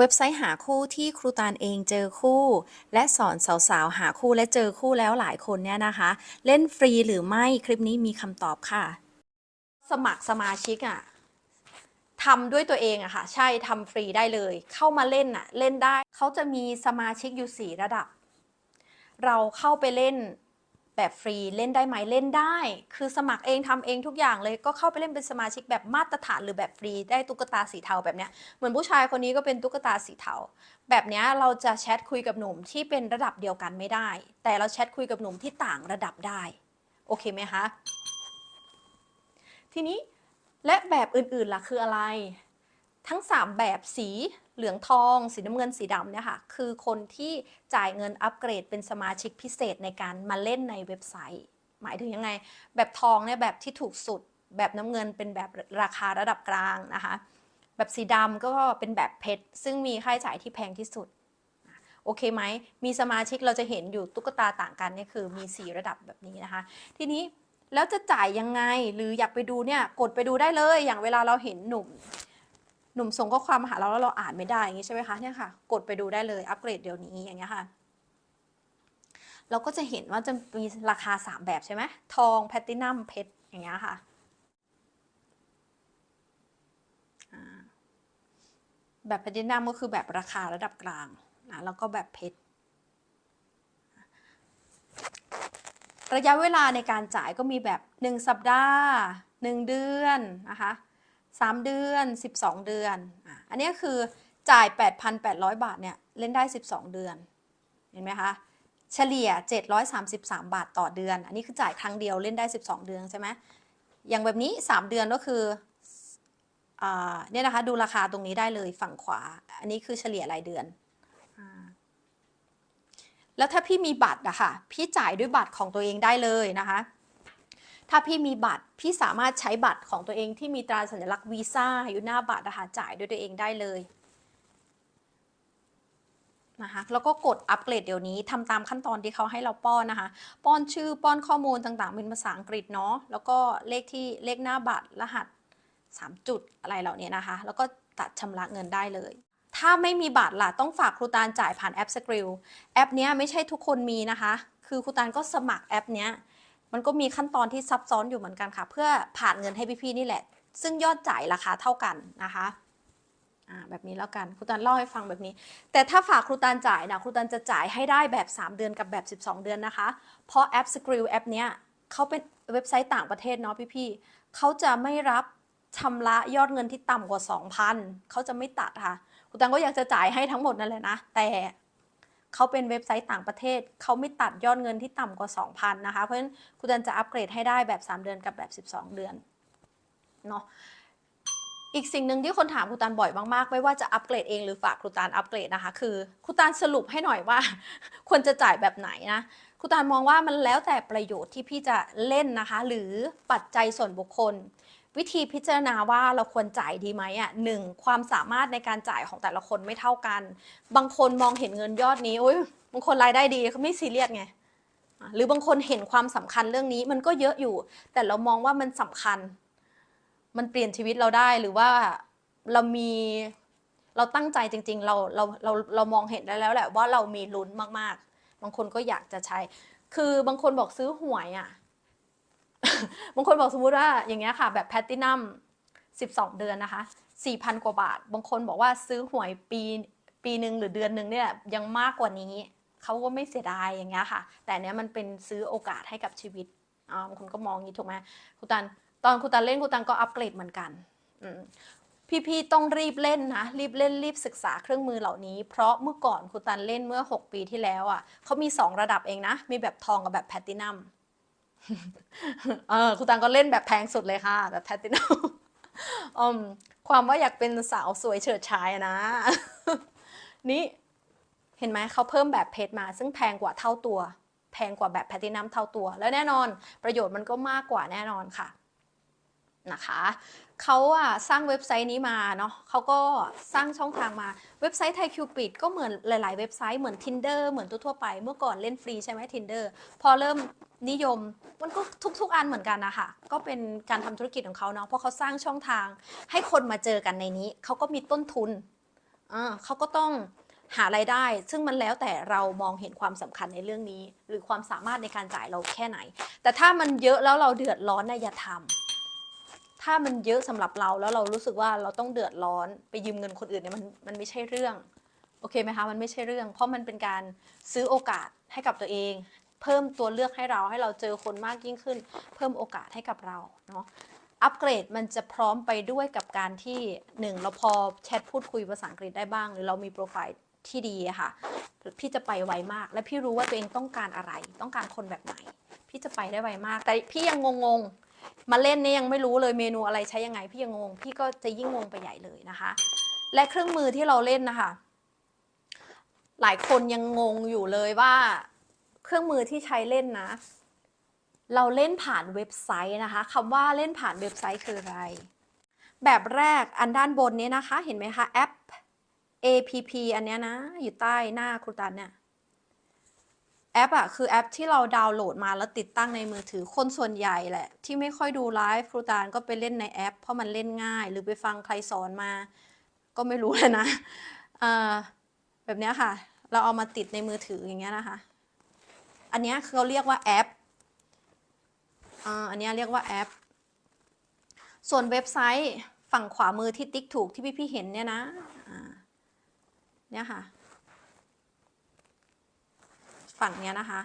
เว็บไซต์หาคู่ที่ครูตานเองเจอคู่ และสอนสาวๆ หาคู่และเจอคู่แล้วหลายคนเนี่ยนะคะ เล่นฟรีหรือไม่คลิปนี้มีคำตอบค่ะ สมัครสมาชิกอะทำด้วยตัวเองอะค่ะ ใช่ทำฟรีได้เลย เข้ามาเล่นอะเล่นได้เขาจะมีสมาชิกอยู่สี่ระดับ เราเข้าไปเล่น แบบฟรีเล่นได้ไหมเล่นได้ คือสมัครเองทำเองทุกอย่างเลยก็เข้าไปเล่นเป็นสมาชิกแบบมาตรฐานหรือแบบฟรีได้ตุ๊กตาสีเทาแบบเนี้ยเหมือนผู้ชายคนนี้ก็เป็นตุ๊กตาสีเทาแบบเนี้ยเราจะแชทคุยกับหนุ่มที่เป็นระดับเดียวกันไม่ได้ แต่เราแชทคุยกับหนุ่มที่ต่างระดับได้ โอเคไหมคะ ทีนี้และแบบอื่นๆล่ะคืออะไร ทั้ง 3 แบบสีเหลืองทอง สีน้ำเงินสีดำเนี่ยค่ะคือคนที่จ่ายเงินอัปเกรดเป็นสมาชิกพิเศษในการมาเล่นในเว็บไซต์ หมายถึงยังไง แบบทองเนี่ยแบบที่ถูกสุด แบบน้ำเงินเป็นแบบราคาระดับกลางนะคะแบบสีดำก็เป็นแบบเพชรซึ่งมีค่าใช้จ่ายที่แพงที่สุดโอเคไหม มีสมาชิกเราจะเห็นอยู่ตุ๊กตาต่างกันเนี่ยคือมี 4 ระดับแบบนี้นะคะ ทีนี้แล้วจะจ่ายยังไงหรืออยากไปดูเนี่ยกดไปดูได้เลย อย่างเวลาเราเห็นหนุ่ม หนุ่มส่งข้อความมาหาเราแล้วเราอ่านไม่ได้อย่างนี้ใช่ไหมคะเนี่ยค่ะกดไปดูได้เลยอัปเกรดเดี๋ยวนี้อย่างเงี้ยค่ะ เราก็จะเห็นว่าจะมีราคา 3 แบบใช่ไหมทองแพลตินัมเพชรอย่างเงี้ยค่ะแบบแพลตินัมก็คือแบบราคาระดับกลางนะแล้วก็แบบเพชรระยะเวลาในการจ่ายก็มีแบบ 1 สัปดาห์ 1 เดือนนะคะ 3 เดือน 12 เดือน อันนี้คือจ่าย 8,800 บาทเนี่ยเล่นได้ 12 เดือน เห็นไหมคะ เฉลี่ย 733 บาทต่อเดือน อันนี้คือจ่ายครั้งเดียวเล่นได้ 12 เดือนใช่ไหมอย่างแบบนี้ 3 เดือนก็คือเนี่ยนะคะดูราคาตรงนี้ได้เลยฝั่งขวา อันนี้คือเฉลี่ยรายเดือนอแล้วถ้าพี่มีบัตรอะค่ะพี่จ่ายด้วยบัตรของตัวเองได้เลยนะคะ ถ้าพี่มีบัตร พี่สามารถใช้บัตรของตัวเองที่มีตราสัญลักษณ์วีซ่าอยู่หน้าบัตรนะคะจ่ายด้วยตัวเองได้เลยนะคะแล้วก็กดอัปเกรดเดี๋ยวนี้ทำตามขั้นตอนที่เขาให้เราป้อนนะคะ ป้อนชื่อป้อนข้อมูลต่างๆ เป็นภาษาอังกฤษเนาะแล้วก็เลขที่เลขหน้าบัตรรหัส 3 จุดอะไรเหล่านี้นะคะ แล้วก็ตัดชำระเงินได้เลย ถ้าไม่มีบัตรล่ะต้องฝากครูตาลจ่ายผ่านแอปสกิลแอปนี้ไม่ใช่ทุกคนมีนะคะ คือครูตาลก็สมัครแอปเนี้ย มันก็มีขั้นตอนที่ซับซ้อนอยู่เหมือนกันค่ะ เพื่อผ่านเงินให้พี่ๆนี่แหละ ซึ่งยอดจ่ายราคาเท่ากันนะคะแบบนี้แล้วกันครูตาลเล่าให้ฟังแบบนี้ แต่ถ้าฝากครูตาลจ่ายนะครูตาลจะจ่ายให้ได้แบบ 3 เดือนกับแบบ 12 เดือนนะคะ เพราะแอป Skrill แอปเนี้ยเขาเป็นเว็บไซต์ต่างประเทศเนาะพี่ๆเขาจะไม่รับชำระยอดเงินที่ต่ำกว่า 2,000เขาจะไม่ตัดค่ะครูตาลก็อยากจะจ่ายให้ทั้งหมดนั่นแหละนะ แต่ เขาเป็นเว็บไซต์ต่างประเทศ เขาไม่ตัดยอดเงินที่ต่ำกว่า 2,000 นะคะ เพราะฉะนั้นคุณดันจะอัปเกรดให้ได้แบบ 3 เดือนกับแบบ 12 เดือนเนาะอีกสิ่งหนึ่งที่คนถามครูตานบ่อยมากๆ ไม่ว่าจะอัปเกรดเองหรือฝากครูตานอัปเกรดนะคะคือครูตานสรุปให้หน่อยว่า ควรจะจ่ายแบบไหนนะครูตานมองว่ามันแล้วแต่ประโยชน์ที่พี่จะเล่นนะคะ หรือปัจจัยส่วนบุคคล วิธีพิจารณาว่าเราควรจ่ายดีไหมอะหนึ่งความสามารถในการจ่ายของแต่ละคนไม่เท่ากัน บางคนมองเห็นเงินยอดนี้โอ้ยบางคนรายได้ดีเขาไม่ซีเรียสไงหรือบางคนเห็นความสำคัญเรื่องนี้มันก็เยอะอยู่ แต่เรามองว่ามันสำคัญ มันเปลี่ยนชีวิตเราได้หรือว่าเรามีเราตั้งใจจริง ๆ เราเราเราเรามองเห็นได้แล้วแหละว่าเรามีลุ้นมากๆ บางคนก็อยากจะใช้ คือบางคนบอกซื้อหวยอะ บางคนบอกสมมุติว่าอย่างเงี้ยค่ะ แบบแพตตินัม12 เดือนนะคะ 4,000 กว่าบาท บางคนบอกว่าซื้อหวยปีปีหนึ่งหรือเดือนหนึ่งเนี่ยยังมากกว่านี้ เขาก็ไม่เสียดายอย่างเงี้ยค่ะ แต่เนี้ยมันเป็นซื้อโอกาสให้กับชีวิตอ่าบางคนก็มองอย่างนี้ถูกไหมครูตันตอนครูตันเล่นครูตันก็อัปเกรดเหมือนกันอืมพี่ๆต้องรีบเล่นนะรีบเล่นรีบศึกษาเครื่องมือเหล่านี้ เพราะเมื่อก่อนครูตันเล่นเมื่อ 6 ปีที่แล้วอะเขามี 2 ระดับเองนะ มีแบบทองกับแบบแพลตินัม เออครูตังก็เล่นแบบแพงสุดเลยค่ะ แบบแพลตินัมอืมความว่าอยากเป็นสาวสวยเฉิดฉายนะ นี่เห็นไหมเขาเพิ่มแบบเพชรมา ซึ่งแพงกว่าเท่าตัว แพงกว่าแบบแพลตินัมเท่าตัว แล้วแน่นอน ประโยชน์มันก็มากกว่าแน่นอนค่ะนะคะเขาอะสร้างเว็บไซต์นี้มาเนาะเขาก็สร้างช่องทางมาเว็บไซต์ไทยคิวปิดก็เหมือนหลาย ๆ เว็บไซต์เหมือน Tinder เหมือนทั่วๆไป เมื่อก่อนเล่นฟรีใช่ไหม Tinder พอเริ่ม นิยม มันก็ทุก ๆ อันเหมือนกันนะคะก็เป็นการทำธุรกิจของเขาเนาะเพราะเขาสร้างช่องทางให้คนมาเจอกันในนี้เขาก็มีต้นทุนอ่าเขาก็ต้องหารายได้ ซึ่งมันแล้วแต่เรามองเห็นความสำคัญในเรื่องนี้ หรือความสามารถในการจ่ายเราแค่ไหน แต่ถ้ามันเยอะแล้วเราเดือดร้อนนะอย่าทำถ้ามันเยอะสำหรับเราแล้วเรารู้สึกว่าเราต้องเดือดร้อนไปยืมเงินคนอื่นเนี่ยมันมันไม่ใช่เรื่องโอเคไหมคะมันไม่ใช่เรื่อง เพราะมันเป็นการซื้อโอกาสให้กับตัวเอง เพิ่มตัวเลือกให้เราให้เราเจอคนมากยิ่งขึ้น เพิ่มโอกาสให้กับเราเนาะอัปเกรดมันจะพร้อมไปด้วยกับการที่หนึ่งเราพอแชทพูดคุยภาษาอังกฤษได้บ้าง หรือเรามีโปรไฟล์ที่ดีค่ะ พี่จะไปไวมาก และพี่รู้ว่าตัวเองต้องการอะไร ต้องการคนแบบไหน พี่จะไปได้ไวมาก แต่พี่ยังงงๆ มาเล่นเนี่ยยังไม่รู้เลยเมนูอะไรใช้ยังไง พี่ยังงง พี่ก็จะยิ่งงงไปใหญ่เลยนะคะ และเครื่องมือที่เราเล่นนะคะ หลายคนยังงงอยู่เลยว่า เครื่องมือที่ใช้เล่นนะ เราเล่นผ่านเว็บไซต์นะคะคำว่าเล่นผ่านเว็บไซต์คืออะไร แบบแรกอันด้านบนนี้นะคะ เห็นไหมคะแอป APP อันเนี้ยนะ อยู่ใต้หน้าครูตันเนี่ยแอปอะคือแอปที่เราดาวน์โหลดมาแล้วติดตั้งในมือถือคนส่วนใหญ่แหละ ที่ไม่ค่อยดูไลฟ์ครูตานก็ไปเล่นในแอป เพราะมันเล่นง่าย หรือไปฟังใครสอนมา ก็ไม่รู้เลยนะอ่าแบบนี้ค่ะ เราเอามาติดในมือถืออย่างเงี้ยนะคะ อันนี้เขาเรียกว่าแอปอันนี้เรียกว่าแอป ส่วนเว็บไซต์ฝั่งขวามือที่ติ๊กถูกที่พี่พี่เห็นเนี่ยนะเนี่ยค่ะ ฝั่งเนี้ยนะคะ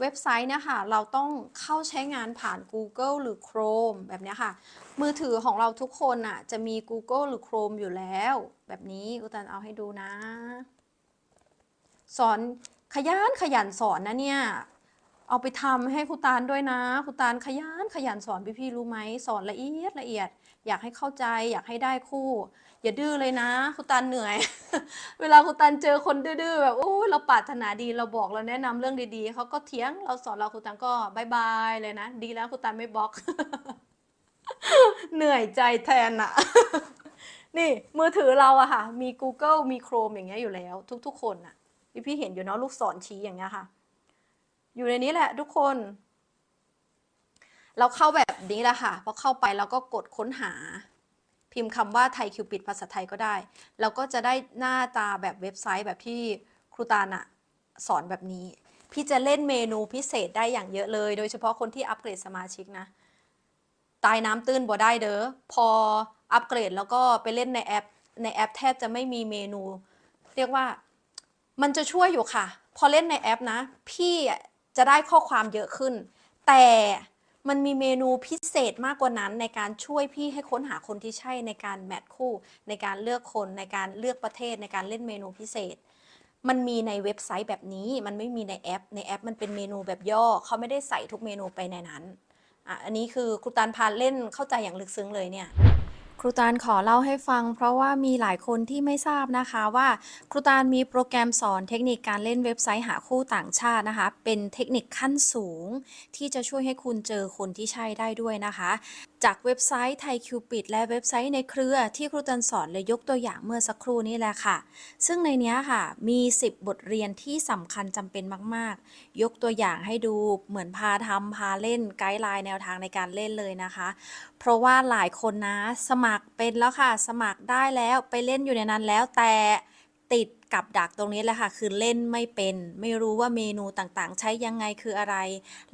เว็บไซต์เนี่ยค่ะ เราต้องเข้าใช้งานผ่าน Google หรือ Chrome แบบนี้ค่ะ มือถือของเราทุกคนอะ จะมี Google หรือ Chrome อยู่แล้ว แบบนี้อุตันเอาให้ดูนะ สอน ขยันขยันสอนนะเนี่ย เอาไปทำให้ครูตาลด้วยนะครูตาลขยันขยันสอนพี่ๆรู้ไหมสอนละเอียดละเอียด อยากให้เข้าใจ อยากให้ได้คู่ อย่าดื้อเลยนะครูตาลเหนื่อย เวลาครูตาลเจอคนดื้อๆแบบโอ้เราปรารถนาดีเราบอกเราแนะนำเรื่องดีๆเขาก็เถียงเราสอนเราครูตาลก็บายบายเลยนะ ดีแล้วครูตาลไม่บล็อก เหนื่อยใจแทนอะนี่มือถือเราอะค่ะ มี Google มี Chrome อย่างเงี้ยอยู่แล้ว ทุกๆ คนอะ พี่พี่เห็นอยู่เนาะลูกศรชี้อย่างเงี้ยค่ะ อยู่ในนี้แหละทุกคน เราเข้าแบบนี้แหละค่ะพอเข้าไปเราก็กดค้นหา พิมพ์คำว่าไทยคิวปิดภาษาไทยก็ได้ เราก็จะได้หน้าตาแบบเว็บไซต์แบบที่ครูตาลอะสอนแบบนี้ พี่จะเล่นเมนูพิเศษได้อย่างเยอะเลย โดยเฉพาะคนที่อัปเกรดสมาชิกนะ ตายน้ำตื้นบ่ได้เด้อพออัปเกรดแล้วก็ไปเล่นในแอป ในแอปแทบจะไม่มีเมนู เรียกว่า มันจะช่วยอยู่ค่ะ พอเล่นในแอปนะ พี่จะได้ข้อความเยอะขึ้น แต่มันมีเมนูพิเศษมากกว่านั้นในการช่วยพี่ให้ค้นหาคนที่ใช่ในการแมทคู่ ในการเลือกคนในการเลือกประเทศในการเล่นเมนูพิเศษ มันมีในเว็บไซต์แบบนี้มันไม่มีในแอป ในแอปมันเป็นเมนูแบบย่อเขาไม่ได้ใส่ทุกเมนูไปในนั้นอะอันนี้คือครูตานพาเล่นเข้าใจอย่างลึกซึ้งเลยเนี่ย ครูตาลขอเล่าให้ฟัง เพราะว่ามีหลายคนที่ไม่ทราบนะคะว่าครูตาลมีโปรแกรมสอนเทคนิคการเล่นเว็บไซต์หาคู่ต่างชาตินะคะ เป็นเทคนิคขั้นสูง ที่จะช่วยให้คุณเจอคนที่ใช่ได้ด้วยนะคะ จากเว็บไซต์ไทยคิวปิดและเว็บไซต์ในเครือที่ครูตันสอนเลยยกตัวอย่างเมื่อสักครู่นี้แหละค่ะ ซึ่งในนี้ค่ะมี 10 บทเรียนที่สำคัญจำเป็นมาก ๆ ยกตัวอย่างให้ดูเหมือนพาทำพาเล่นไกด์ไลน์แนวทางในการเล่นเลยนะคะ เพราะว่าหลายคนนะสมััครเป็นแล้วค่ะ สมัครได้แล้วไปเล่นอยู่ในนั้นแล้วแต่ติดกับดักตรงนี้แหละค่ะ คือเล่นไม่เป็น ไม่รู้ว่าเมนูต่างๆ ใช้ยังไงคืออะไร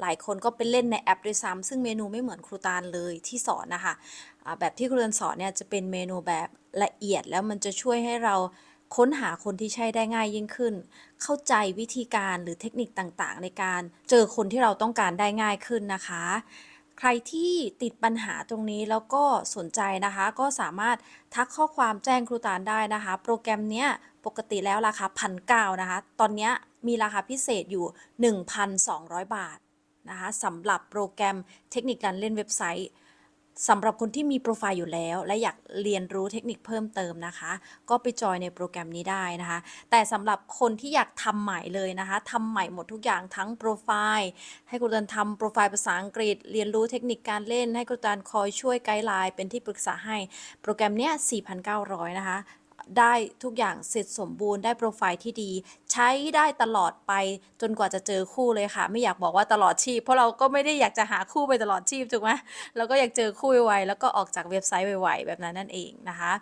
หลายคนก็ไปเล่นในแอปด้วยซ้ำซึ่งเมนูไม่เหมือนครูตาลเลยที่สอนนะคะแบบที่ครูตาลสอนเนี่ยจะเป็นเมนูแบบละเอียดแล้วมันจะช่วยให้เราค้นหาคนที่ใช่ได้ง่ายยิ่งขึ้น เข้าใจวิธีการหรือเทคนิคต่างๆ ในการเจอคนที่เราต้องการได้ง่ายขึ้นนะคะ ใครที่ติดปัญหาตรงนี้แล้วก็สนใจนะคะ ก็สามารถทักข้อความแจ้งครูตานได้นะคะ โปรแกรมเนี้ยปกติแล้วราคาพันเนะคะ ตอนนี้มีราคาพิเศษอยู่ 1,200 บาทนะคะสำหรับโปรแกรมเทคนิคการเล่นเว็บไซต์ สำหรับคนที่มีโปรไฟล์อยู่แล้ว และอยากเรียนรู้เทคนิคเพิ่มเติมนะคะ ก็ไปจอยในโปรแกรมนี้ได้นะคะ แต่สำหรับคนที่อยากทำใหม่เลยนะคะทำใหม่หมดทุกอย่างทั้งโปรไฟล์ให้คุณตันทำโปรไฟล์ภาษาอังกฤษ เรียนรู้เทคนิคการเล่น ให้คุณตันคอยช่วยไกด์ไลน์เป็นที่ปรึกษาให้โปรแกรมเนี้ย4,900 นะคะ ได้ทุกอย่างเสร็จสมบูรณ์ได้โปรไฟล์ที่ดี ใช้ได้ตลอดไปจนกว่าจะเจอคู่เลยค่ะ ไม่อยากบอกว่าตลอดชีพ เพราะเราก็ไม่ได้อยากจะหาคู่ไปตลอดชีพถูกไหมเราก็อยากเจอคู่ไวแล้วก็ออกจากเว็บไซต์ไวๆแบบนั้นนั่นเองนะคะ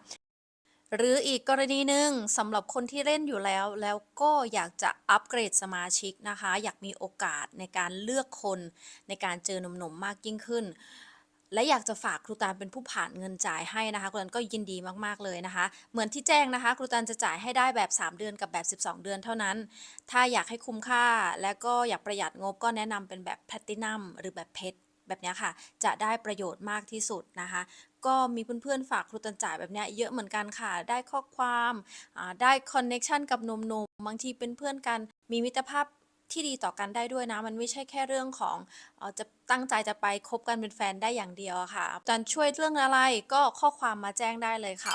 หรืออีกกรณีหนึ่งสำหรับคนที่เล่นอยู่แล้ว แล้วก็อยากจะอัปเกรดสมาชิกนะคะ อยากมีโอกาสในการเลือกคนในการเจอหนุ่มๆมากยิ่งขึ้น และอยากจะฝากครูตาลเป็นผู้ผ่านเงินจ่ายให้นะคะครูตาลก็ยินดีมากๆเลยนะคะ เหมือนที่แจ้งนะคะ ครูตาลจะจ่ายให้ได้แบบ 3 เดือนกับแบบ 12 เดือนเท่านั้น ถ้าอยากให้คุ้มค่า และก็อยากประหยัดงบก็แนะนำเป็นแบบแพลตินัมหรือแบบเพชรแบบเนี้ยค่ะ จะได้ประโยชน์มากที่สุดนะคะ ก็มีเพื่อนๆฝากครูตันจ่ายแบบเนี้ยเยอะเหมือนกันค่ะ ได้ข้อความได้คอนเน็ชันกับนมๆบางทีเป็นเพื่อนกันมีมิตรภาพ ที่ดีต่อกันได้ด้วยนะ มันไม่ใช่แค่เรื่องของออจะตั้งใจจะไปคบกันเป็นแฟนได้อย่างเดียวค่ะจันช่วยเรื่องอะไรก็ข้อความมาแจ้งได้เลยค่ะ